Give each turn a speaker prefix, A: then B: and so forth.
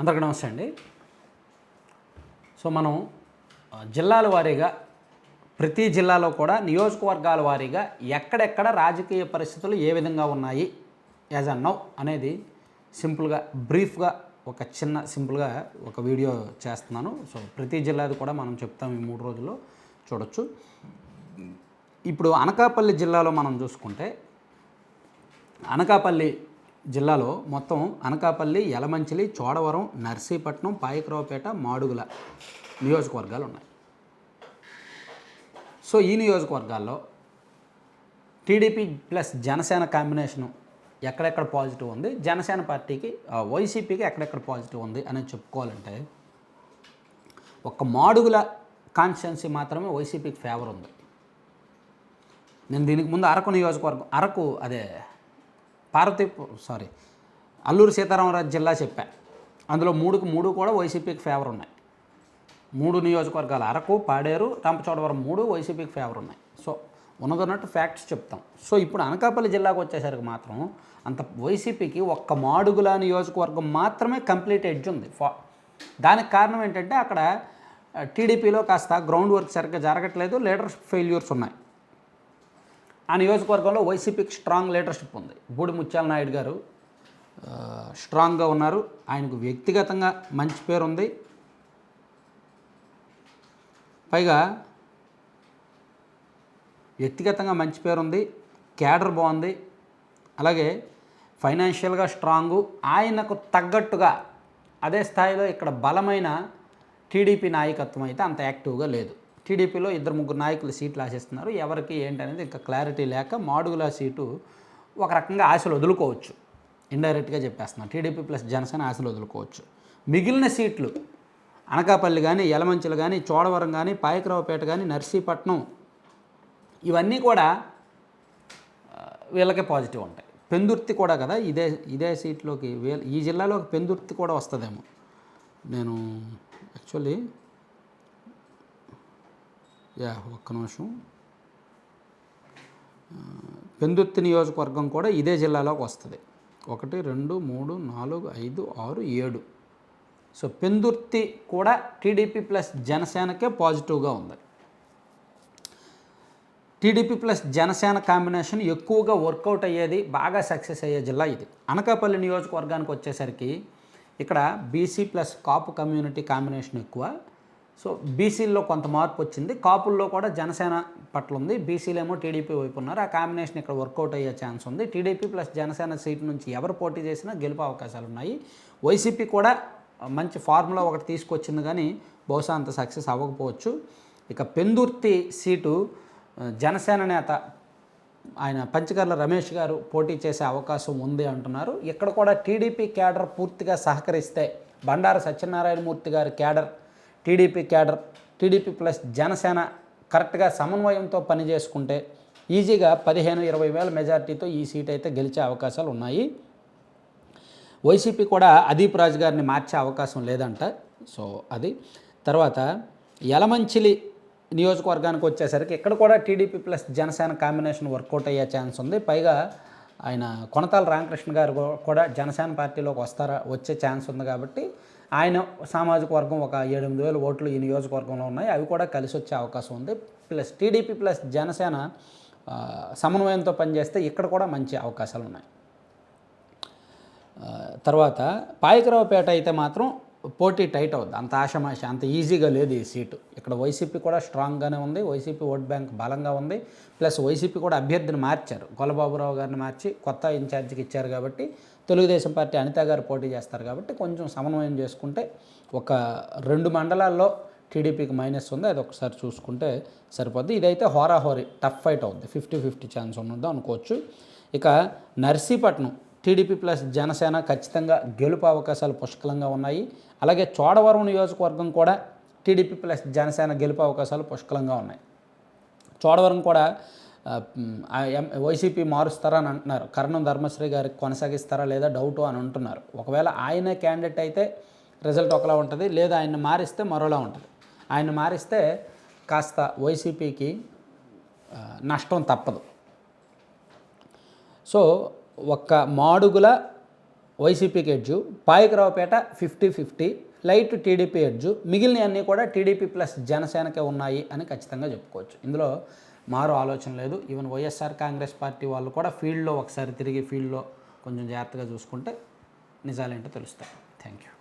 A: అందరికీ నమస్తే అండి. సో మనం జిల్లాల వారీగా ప్రతి జిల్లాలో కూడా నియోజకవర్గాల వారీగా ఎక్కడెక్కడ రాజకీయ పరిస్థితులు ఏ విధంగా ఉన్నాయి యాజ్ అన్ నౌ అనేది సింపుల్గా బ్రీఫ్గా ఒక చిన్న సింపుల్గా ఒక వీడియో చేస్తున్నాను. సో ప్రతి జిల్లాది కూడా మనం చెప్తాం ఈ మూడు రోజుల్లో చూడొచ్చు. ఇప్పుడు అనకాపల్లి జిల్లాలో మనం చూసుకుంటే అనకాపల్లి జిల్లాలో మొత్తం అనకాపల్లి యలమంచిలి చోడవరం నర్సీపట్నం పాయకరావుపేట మాడుగుల నియోజకవర్గాలు ఉన్నాయి సో ఈ నియోజకవర్గాల్లో టీడీపీ ప్లస్ జనసేన కాంబినేషను ఎక్కడెక్కడ పాజిటివ్ ఉంది? జనసేన పార్టీకి వైసీపీకి ఎక్కడెక్కడ పాజిటివ్ ఉంది అని చెప్పుకోవాలంటే ఒక మాడుగుల కాన్స్టిట్యున్సీ మాత్రమే వైసీపీకి ఫేవర్ ఉంది. నేను దీనికి ముందు అరకు నియోజకవర్గం అరకు అదే పార్వతీ సారీ అల్లూరు సీతారామరాజు జిల్లా చెప్పా. అందులో మూడుకు మూడు కూడా వైసీపీకి ఫేవర్ ఉన్నాయి. మూడు నియోజకవర్గాలు అరకు పాడేరు రంపచోడవరం మూడు వైసీపీకి ఫేవర్ ఉన్నాయి. సో ఉన్నదన్నట్టు ఫ్యాక్ట్స్ చెప్తాం. సో ఇప్పుడు అనకాపల్లి జిల్లాకు వచ్చేసరికి మాత్రం అంత వైసీపీకి ఒక్క మాడుగుల నియోజకవర్గం మాత్రమే కంప్లీట్ ఎడ్జ్ ఉంది. ఫా దానికి కారణం ఏంటంటే అక్కడ టీడీపీలో కాస్త గ్రౌండ్ వర్క్ సరిగ్గా జరగట్లేదు లీడర్షిప్ ఫెయిల్యూర్స్ ఉన్నాయి. ఆ నియోజకవర్గంలో వైసీపీకి స్ట్రాంగ్ లీడర్షిప్ ఉంది. బూడి ముత్యాల నాయుడు గారు స్ట్రాంగ్గా ఉన్నారు. ఆయనకు వ్యక్తిగతంగా మంచి పేరు ఉంది. పైగా వ్యక్తిగతంగా మంచి పేరు ఉంది. క్యాడర్ బాగుంది. అలాగే ఫైనాన్షియల్గా స్ట్రాంగు ఆయనకు తగ్గట్టుగా అదే స్థాయిలో ఇక్కడ బలమైన టీడీపీ నాయకత్వం అయితే అంత యాక్టివ్గా లేదు. టీడీపీలో ఇద్దరు ముగ్గురు నాయకులు సీట్లు ఆశిస్తున్నారు. ఎవరికి ఏంటనేది ఇంకా క్లారిటీ లేక మాడుగుల సీటు ఒక రకంగా ఆశలు వదులుకోవచ్చు. ఇండైరెక్ట్గా చెప్పేస్తున్నారు. టీడీపీ ప్లస్ జనసేన ఆశలు వదులుకోవచ్చు. మిగిలిన సీట్లు అనకాపల్లి కానీ యలమంచిలు కానీ చోడవరం కానీ పాయకరావుపేట కానీ నర్సీపట్నం ఇవన్నీ కూడా వీళ్ళకే పాజిటివ్ ఉంటాయి. పెందుర్తి కూడా కదా ఇదే ఇదే సీట్లోకి వీళ్ళ ఈ జిల్లాలోకి పెందుర్తి కూడా వస్తుందేమో. నేను యాక్చువల్లీ యా ఒక్క నిమిషం. పెందుత్తి నియోజకవర్గం కూడా ఇదే జిల్లాలోకి వస్తుంది. ఒకటి రెండు మూడు నాలుగు ఐదు ఆరు ఏడు. సో పెందుర్తి కూడా టీడీపీ ప్లస్ జనసేనకే పాజిటివ్గా ఉంది. టీడీపీ ప్లస్ జనసేన కాంబినేషన్ ఎక్కువగా వర్కౌట్ అయ్యేది బాగా సక్సెస్ అయ్యే జిల్లా ఇది. అనకాపల్లి నియోజకవర్గానికి వచ్చేసరికి ఇక్కడ BC plus Kapu community combination ఎక్కువ సో బీసీల్లో కొంత మార్పు వచ్చింది. కాపుల్లో కూడా జనసేన పట్ల ఉంది. బీసీలేమో టీడీపీ వైపు ఉన్నారు. ఆ కాంబినేషన్ ఇక్కడ వర్కౌట్ అయ్యే ఛాన్స్ ఉంది. టీడీపీ ప్లస్ జనసేన సీట్ నుంచి ఎవరు పోటీ చేసినా గెలుపు అవకాశాలు ఉన్నాయి. వైసీపీ కూడా మంచి ఫార్ములా ఒకటి తీసుకొచ్చింది కానీ బహుశా అంత సక్సెస్ అవ్వకపోవచ్చు. ఇక పెందుర్తి సీటు జనసేన నేత ఆయన పంచకర్ల రమేష్ గారు పోటీ చేసే అవకాశం ఉంది అంటున్నారు. ఇక్కడ కూడా టీడీపీ క్యాడర్ పూర్తిగా సహకరిస్తే బండారు సత్యనారాయణమూర్తి గారి cadre TDP cadre TDP plus Janasena కరెక్ట్గా సమన్వయంతో పనిచేసుకుంటే ఈజీగా పదిహేను ఇరవై వేల మెజార్టీతో ఈ సీట్ అయితే గెలిచే అవకాశాలు ఉన్నాయి. వైసీపీ కూడా అదీప్ రాజు గారిని మార్చే అవకాశం లేదంట. సో అది. తర్వాత యలమంచిలి నియోజకవర్గానికి వచ్చేసరికి ఇక్కడ కూడా TDP plus Janasena combination work out అయ్యే ఛాన్స్ ఉంది. పైగా ఆయన కొనతాల రామకృష్ణ గారు కూడా జనసేన పార్టీలోకి వస్తారా వచ్చే ఛాన్స్ ఉంది కాబట్టి ఆయన సామాజిక వర్గం ఒక ఎనిమిది వేల ఓట్లు ఈ నియోజకవర్గంలో ఉన్నాయి. అవి కూడా కలిసి వచ్చే అవకాశం ఉంది. ప్లస్ టీడీపీ ప్లస్ జనసేన సమన్వయంతో పనిచేస్తే ఇక్కడ కూడా మంచి అవకాశాలు ఉన్నాయి. తర్వాత పాయకరావుపేట అయితే మాత్రం పోటీ టైట్ అవుద్ది. అంత ఆషమాష అంత ఈజీగా లేదు ఈ సీటు. ఇక్కడ వైసీపీ కూడా స్ట్రాంగ్గానే ఉంది. వైసీపీ ఓట్ బ్యాంక్ బలంగా ఉంది. ప్లస్ వైసీపీ కూడా అభ్యర్థిని మార్చారు. గొల్లబాబురావు గారిని మార్చి కొత్త ఇన్ఛార్జికి ఇచ్చారు కాబట్టి తెలుగుదేశం పార్టీ అనిత గారు పోటీ చేస్తారు కాబట్టి కొంచెం సమన్వయం చేసుకుంటే ఒక రెండు మండలాల్లో టీడీపీకి మైనస్ ఉంది. అది ఒకసారి చూసుకుంటే సరిపోద్ది. ఇదైతే హోరాహోరీ టఫ్ ఫైట్ అవుద్ది. ఫిఫ్టీ ఫిఫ్టీ ఛాన్స్ ఉన్నదో అనుకోవచ్చు. ఇక నర్సీపట్నం టీడీపీ ప్లస్ జనసేన ఖచ్చితంగా గెలుపు అవకాశాలు పుష్కలంగా ఉన్నాయి. అలాగే చోడవరం నియోజకవర్గం కూడా టీడీపీ ప్లస్ జనసేన గెలుపు అవకాశాలు పుష్కలంగా ఉన్నాయి. చోడవరం కూడా ఎం- వైసీపీ మారుస్తారా అని అంటున్నారు. కరణం ధర్మశ్రీ గారికి కొనసాగిస్తారా లేదా డౌట్ అని అంటున్నారు. ఒకవేళ ఆయనే క్యాండిడేట్ అయితే రిజల్ట్ ఒకలా ఉంటుంది లేదా ఆయన్ని మారిస్తే మరోలా ఉంటుంది. ఆయన మారిస్తే కాస్త వైసీపీకి నష్టం తప్పదు. సో ఒక్క మాడుగుల వైసీపీకి edge Payakaraopeta fifty fifty light TDP edge మిగిలినవన్నీ కూడా టీడీపీ ప్లస్ జనసేనకే ఉన్నాయి అని ఖచ్చితంగా చెప్పుకోవచ్చు. ఇందులో మారు ఆలోచన లేదు. ఈవెన్ వైఎస్ఆర్ కాంగ్రెస్ పార్టీ వాళ్ళు కూడా ఫీల్డ్లో ఒకసారి తిరిగి ఫీల్డ్లో కొంచెం జాగ్రత్తగా చూసుకుంటే నిజాలేంటో తెలుస్తాయి. Thank you.